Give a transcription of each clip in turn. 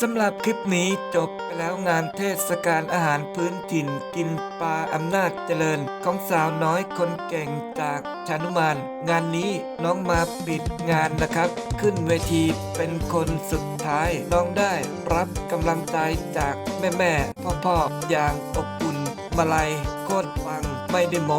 สำหรับคลิปนี้จบไปแล้วงานเทศกาลอาหารพื้นถิ่นกินปลาอำนาจเจริญ ของสาวน้อยคนเก่งจากชานุมาน งานนี้น้องมาปิดงานนะครับ ขึ้นเวทีเป็นคนสุดท้าย น้องได้รับกำลังใจจากแม่แม่พ่อพ่อๆอย่างอบอุ่นมาลัยโคตรฟังไม่ได้โม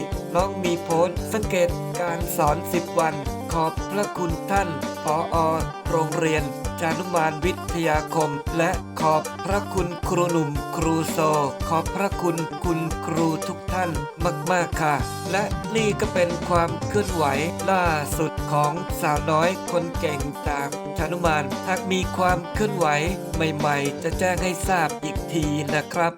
นี้น้องมีโพสสังเกตการสอน 10 วัน ขอบพระคุณท่านผออโรงเรียน จานุมานวิทยาคม และขอบพระคุณครูหนุ่มครูโซ ขอบพระคุณคุณครูทุกท่านมาก ๆ ค่ะ และนี่ก็เป็นความเคลื่อนไหวล่าสุดของสาวน้อยคนเก่งจากชานุมานหากมีความเคลื่อนไหวใหม่ ๆ จะแจ้งให้ทราบอีกทีนะครับ